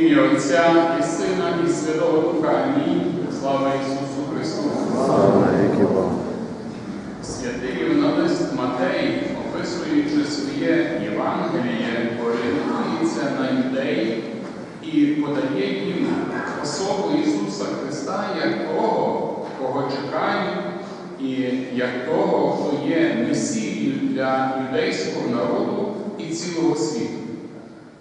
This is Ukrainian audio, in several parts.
Ім'я Отця і Сина, і Святого Духа. Амінь. Слава Ісусу Христу! Слава Святий Євангелист Матей, описуючи своє Євангеліє, орієнтується на юдей і подає їм особу Ісуса Христа як того, кого чекають, і як того, хто є месією для юдейського народу і цілого світу.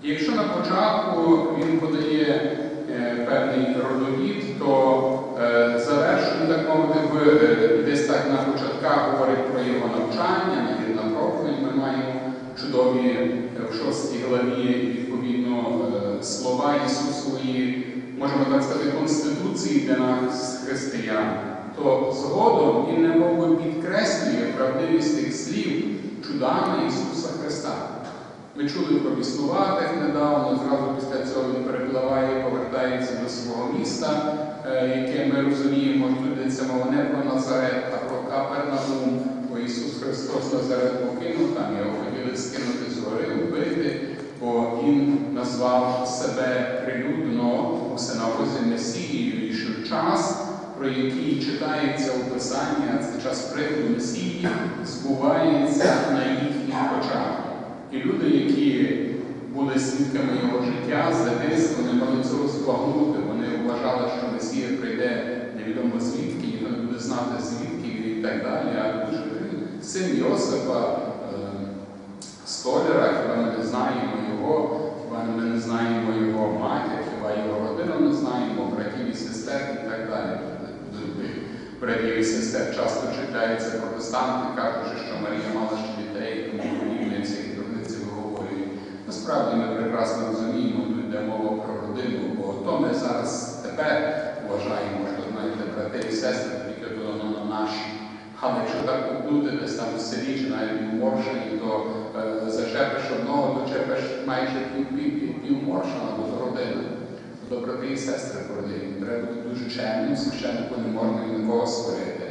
Якщо на початку він подає е, певний родовід, то е, завершує, так мовити, е, десь так на початках говорить про його навчання, навіть на проповідь ми маємо чудові в шостій главі відповідно слова Ісусової, можемо так сказати, конституції для нас християн. То згодом він не мов би підкреслює правдивість тих слів чудами Ісуса Христа. Ми чули про Біснуватих недавно, зразу після цього він перепливає і повертається до свого міста, е, яке ми розуміємо, що йдеться мова не про Назарет, а про Капернаум, бо Ісус Христос Назарет покинув, там його хотіли скинути з гори, вбити, бо Він назвав себе прилюдно у синагозі Месією, і що час, про який читається у Писанні, а це час приходу Месії, збувається на їхніх очах. І люди, які були свідками його життя, з дитинства, не могли цього збагнути. Вони вважали, що Месія прийде невідомо звідки, ніхто не буде знати звідки і так далі. А син Йосипа, е, столяра, хіба ми не знаємо його, хіба ми не знаємо його матір, хіба його родину не знаємо, братів і сестер і так далі. Братів і сестер часто читаються протестанти, кажучи, що Марія мала ще дітей, тому подібне ці дурниці виговорюють. Насправді ми прекрасно розуміємо, тут йде мова про родину, бо то ми зараз тепер вважаємо, що знаєте, брати і сестри, тільки то на наші. Але якщо так побути десь там в селі чи навіть в Моршині, то е, зачепиш одного, то чепиш майже пів, пів, пів, пів Моршина, бо то брати і сестри по родині. Треба бути дуже чемним, священнику не можна нікого сварити,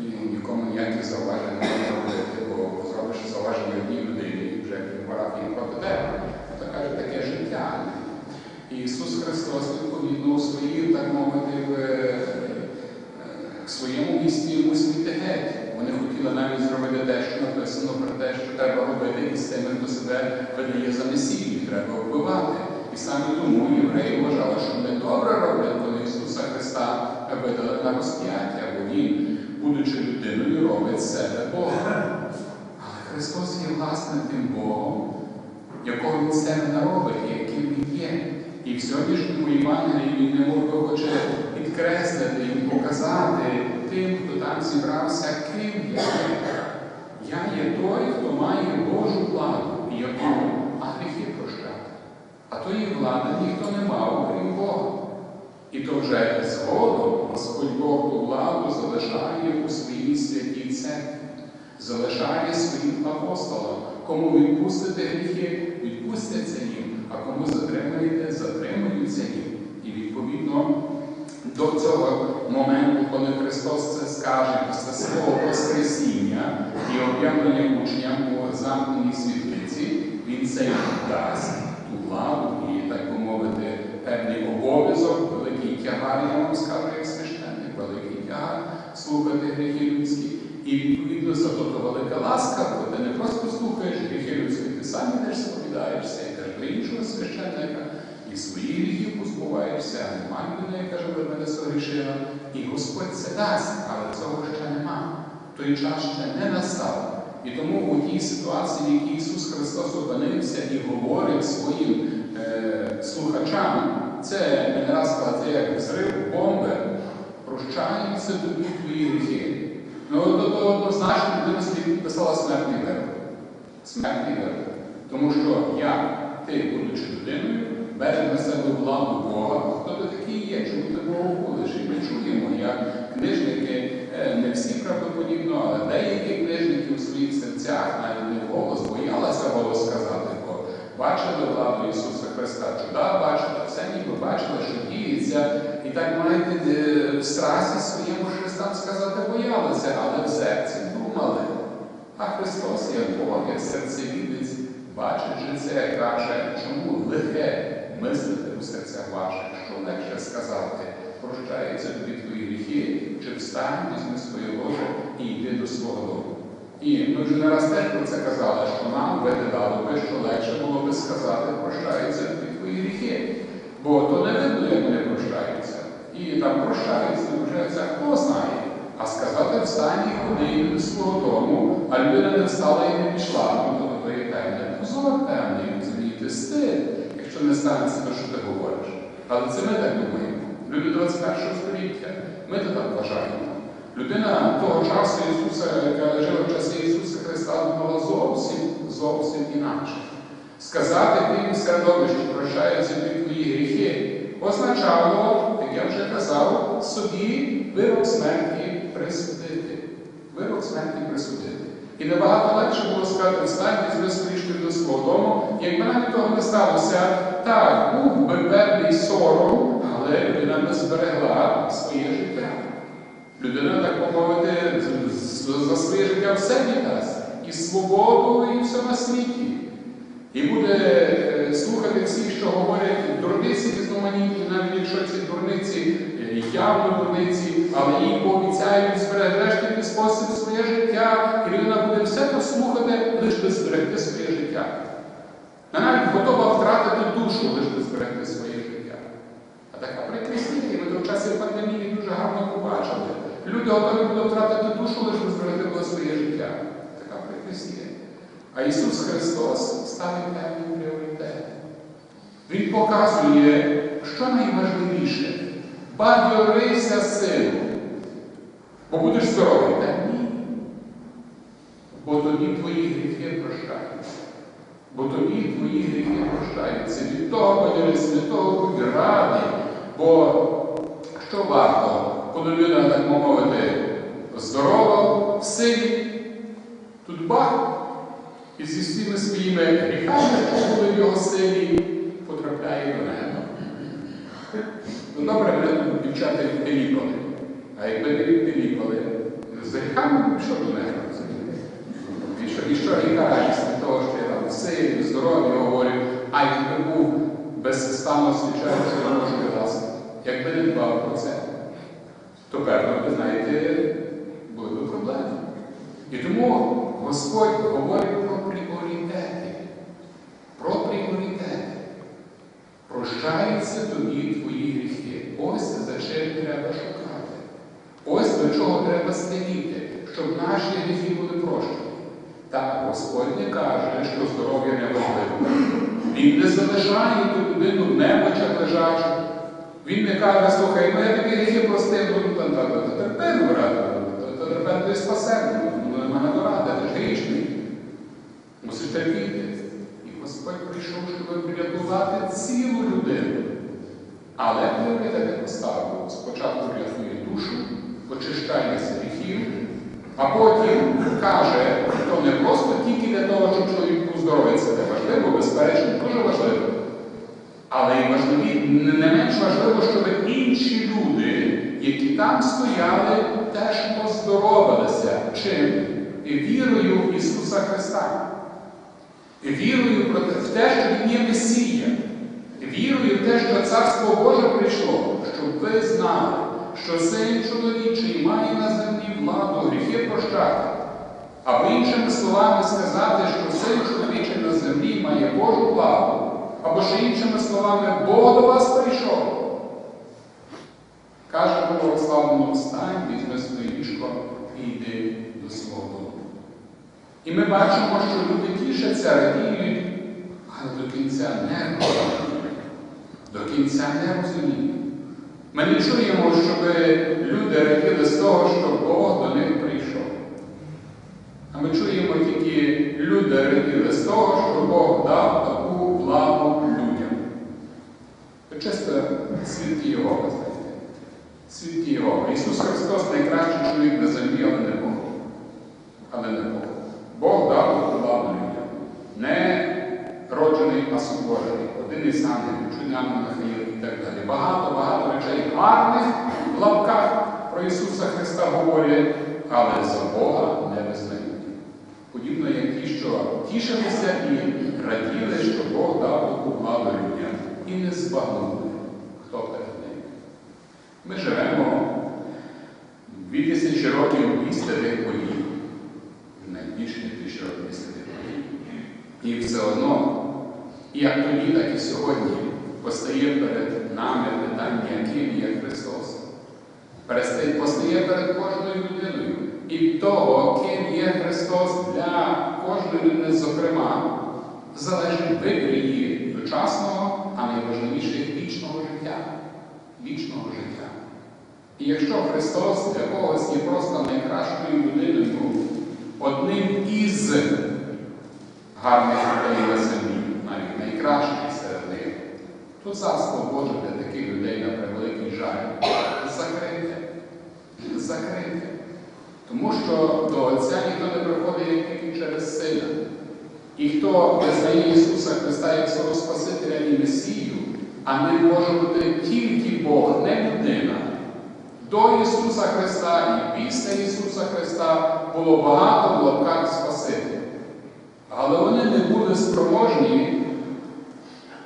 і нікому ніякі зауваження не можна робити, бо зробиш зауваження одній людині, і вже півпарафії проти тебе. Це каже, таке життя. Ісус Христос, відповідно, у своїй, так мовити, в е, своєму місті йому світи геть. Вони хотіли навіть зробити те, що написано про те, що треба робити і з тими, хто себе видає за Месію, треба вбивати. І саме тому євреї вважали, що вони добре роблять, коли Ісуса Христа видали на розп'яття, бо Він, будучи людиною, робить з себе Бога. Але Христос є власне тим Богом, якого Він себе не робить, і яким Він є. І в сьогоднішньому Євангелії він не мов хоче підкреслити і показати тим, хто там зібрався, ким я є. Я є той, хто має Божу владу, і якому а гріхи прощати. А тої влади ніхто не мав, крім Бога. І то вже згодом Господь Бог ту владу залишає у своїй святій церкві, залишає своїм апостолам. Кому відпустите гріхи, відпустяться їм, а кому затримаєте, затримуються їм. І відповідно до цього моменту, коли Христос це скаже після свого Воскресіння і об'явлення учням у замкненій світлиці, Він це дасть ту владу і, так би мовити, певний обов'язок, великий тягар, я вам скажу, як священник, великий тягар слухати гріхи людські. І відповідно за то велика ласка, бо ти не просто слухаєш гріхи ти сам йдеш сповідаєшся, йдеш до іншого священника, і свої гріхи позбуваєшся, а нема людини, яка живе мене согрішила. І Господь це дасть, але цього ще нема. Той час ще не настав. І тому у тій ситуації, в якій Ісус Христос опинився і говорить своїм е, слухачам, це не раз сказати, як взрив бомби, прощаються тобі твої гріхи. Ну, того однозначно людина собі писала смертний вирок. Смертний вирок. Тому що я, ти, будучи людиною, береш на себе владу Бога. Хто ти такий є? Чому ти Богу будеш? І ми чуємо, як книжники, е, не всі правдоподібно, але деякі книжники у своїх серцях навіть не вголос боялися голос сказати, бо бачили владу Ісуса Христа, чуда бачили, все ніби бачили, що діється. І так маєте е, в страсі своєму Христам сказати боялися, але в серці думали. А Христос, як Бог, як серцевідець, бачить же це, каже, чому лихе мислите у серцях ваших, що легше сказати, прощаються тобі твої гріхи, чи встань, візьми своє ложе і йди до свого дому. І ми вже не раз теж про це казали, що нам виглядало би, що легше було би сказати, прощаються тобі твої гріхи. Бо то не видно, як вони прощаються. І там прощаються, прощаються, хто знає. А сказати встань і ходи свого дому, а людина не встала і не пішла, ну то то є певне позор певний, розумієте, стиль, якщо не станеться те, що ти говориш. Але це ми так думаємо. Люди 21 століття, ми то так вважаємо. Людина того часу Ісуса, яка жила в часі Ісуса Христа, думала зовсім, зовсім інакше. Сказати тим середовищі, прощаються ті твої гріхи, означало, я вже казав, собі вирок смерті присудити. Вирок смерті присудити. І набагато легше було сказати, встань, візьми свої до свого дому, якби навіть того не сталося, так, був би певний сором, але людина би зберегла своє життя. Людина, так помовити, за своє життя все віддасть. І свободу, і все на світі. І буде е, слухати всіх, що говорять дурниці різноманітні, навіть якщо ці дурниці е, явно дурниці, але їй пообіцяють зберегти спосіб своє життя, і людина буде все послухати, лише би зберегти своє життя. Навіть готова втратити душу, лише би зберегти своє життя. А така прикрість є, і ми то в часі пандемії дуже гарно побачили. Люди готові були втратити душу, лише би зберегти своє життя. Така прикрість. А Ісус Христос ставить певні пріоритети. Він показує, що найважливіше. Бадьорися сину. Бо будеш здоровий. Та ні. Бо тоді твої гріхи прощаються. Бо тоді твої гріхи прощаються. Від того бадьорися, від того будь радий. Бо що варто, коли людина, так мовити, здорова, в силі, тут бах. І зі всіми своїми гріхами, що в його силі, потрапляє до неба. Ну добре, ми дівчата відпиліпали. А якби не відпиліпали, з гріхами що до неба? І що, і що гріха радість того, що я там силі, здоров'я говорю, а якби був безстанно свічаючи, я можу казати, якби не дбав про це, то певно, ви знаєте, були б проблеми. І тому Господь говорить про пріоритети. Про пріоритети. Прощаються тобі твої гріхи. Ось за чим треба шукати. Ось до чого треба стеліти, щоб наші гріхи були прощені. Так, Господь не каже, що здоров'я не важливо. Він не залишає ту людину в немочах лежачу. Він не каже, слухай, ну я тобі гріхи простив, ну та та та та тепер ти спасений. Мене дорада, ти ж грішний. Мусиш терпіти. І Господь прийшов, щоб врятувати цілу людину. Але пріоритети поставив. Спочатку рятує душу, очищає з гріхів, а потім каже, що не просто тільки для того, щоб чоловік здоровий, це важливо, безперечно, дуже важливо. Але й важливі, не менш важливо, щоб інші люди, які там стояли, теж поздоровилися. Чим? Вірою в Ісуса Христа. Вірою в те, що Він є Месія. Вірою в те, що Царство Боже прийшло, щоб ви знали, що син чоловічий має на землі владу гріхи прощати. Або іншими словами сказати, що син чоловічий на землі має Божу владу. Або ще іншими словами, Бог до вас прийшов. Каже православному встань, візьми своє ліжко і йди до свого. І ми бачимо, що люди тішаться, радіють, але до кінця не розуміють. До кінця не розуміють. Ми не чуємо, щоб люди раділи з того, що Бог до них прийшов. А ми чуємо тільки люди раділи з того, марних в лапках про Ісуса Христа говорять, але за Бога не визнають. Подібно як ті, що тішилися і раділи, що Бог дав таку благодання і не збагнули, хто перед ним. Ми живемо 2000 років після тих подій, найбільше тисячі років після тих. І все одно, як тоді, так і сьогодні постає перед нами питання, ким є Христос. Постає перед кожною людиною. І того, ким є Христос для кожної людини, зокрема, залежить вибір її дочасного, а найважливіше вічного життя. Вічного життя. І якщо Христос для когось є просто найкращою людиною, одним із гарних людей на землі, навіть них, то царство Боже для таких людей на превеликий жаль закрите. Закрите. Тому що до Отця ніхто не приходить тільки через сина. І хто визнає Ісуса Христа як свого Спасителя і Месію, а не може бути тільки Бог, не людина. До Ісуса Христа і після Ісуса Христа було багато в лапках Спасителів. Але вони не були спроможні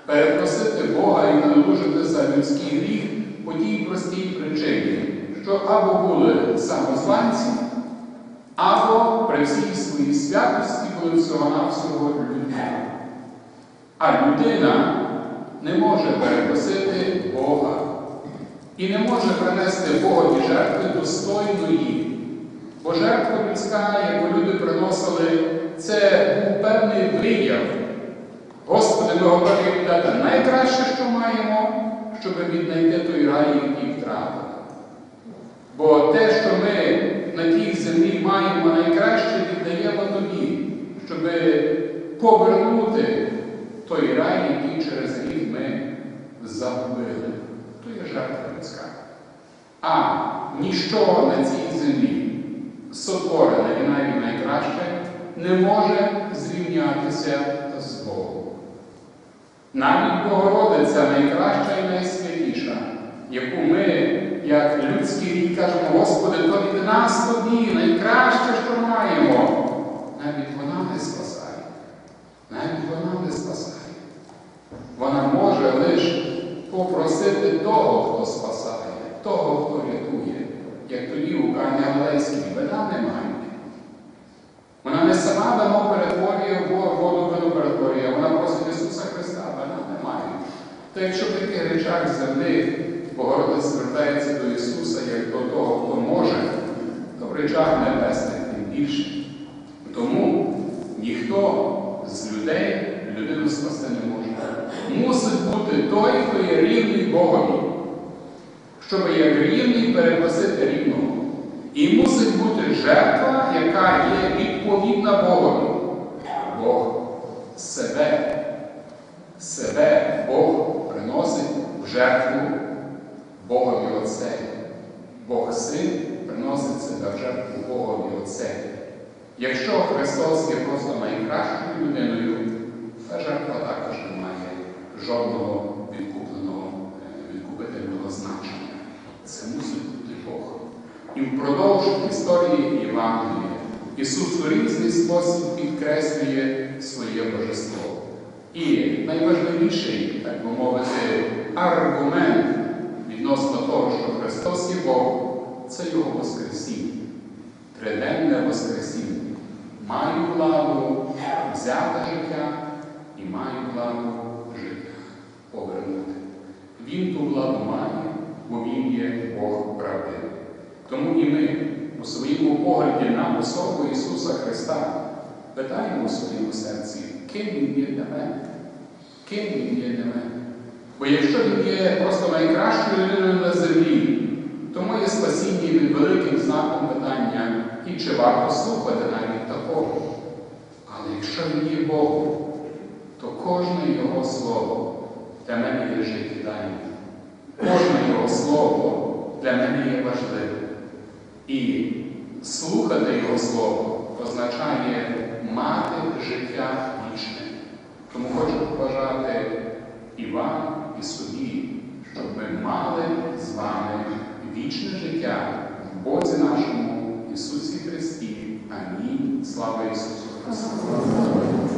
перепросити Бога і налужити за людський гріх по тій простій причині, що або були самозванці, або при всій своїй святості були всього-навсього людьми. А людина не може перепросити Бога і не може принести Богові жертви достойної. Бо жертва людська, яку люди приносили, це був певний вияв. Господи, ми готові віддати найкраще, що маємо, щоб віднайти той рай, який втратили. Бо те, що ми на тій землі маємо найкраще, віддаємо тобі, щоб повернути той рай, який через рік ми загубили. То є жертва людська. А ніщо на цій землі сотворене і навіть найкраще не може зрівнятися з Богом. Навіть Богородиця найкраща і найсвятіша, яку ми, як людський рік, кажемо, Господи, то від нас тобі найкраще, що маємо. Навіть вона не спасає. Навіть вона не спасає. Вона може лише попросити того, хто спасає, того, хто рятує, як тоді у Кані Галилейській вина не мають. Вона не сама вино перетворює в воду вино перетворює, а вона просить Ісуса Христа, вина не має. То якщо в таких речах землі Богородець звертається до Ісуса як до того, хто може, то в речах небесних тим більше. Тому ніхто з людей людину спасти не може. Мусить бути той, хто є рівний Богові, щоб як рівний перепасити рівного. І мусить бути жертва, яка є відповідна Богові. Бог себе, себе Бог приносить в жертву Богові Отцеві. Бог Син приносить себе в жертву Богові Отцеві. Якщо Христос є просто найкращою людиною, та жертва також не має жодного відкупленого, е, відкупительного значення. Це мусить бути Бог. І впродовж історії Євангелія Ісус у різний спосіб підкреслює своє божество. І найважливіший, так би мовити, аргумент відносно того, що Христос є Бог, це Його Воскресіння, триденне Воскресіння. Маю владу взяти життя і маю владу життя повернути. Він ту владу має, бо Він є Бог правдивий. Тому і ми у своєму погляді на особу Ісуса Христа питаємо у своєму серці, ким Він є для мене? Ким Він є для мене? Бо якщо Він є просто найкращою людиною на землі, то моє спасіння є великим знаком питання, і чи варто слухати навіть такого. Але якщо Він є Богом, то кожне Його слово для мене є життєдайним. Кожне Його слово для мене є важливим. І слухати Його Слово означає мати життя вічне. Тому хочу побажати і вам, і собі, щоб ми мали з вами вічне життя в Бозі нашому Ісусі Христі. Амінь. Слава Ісусу Христу!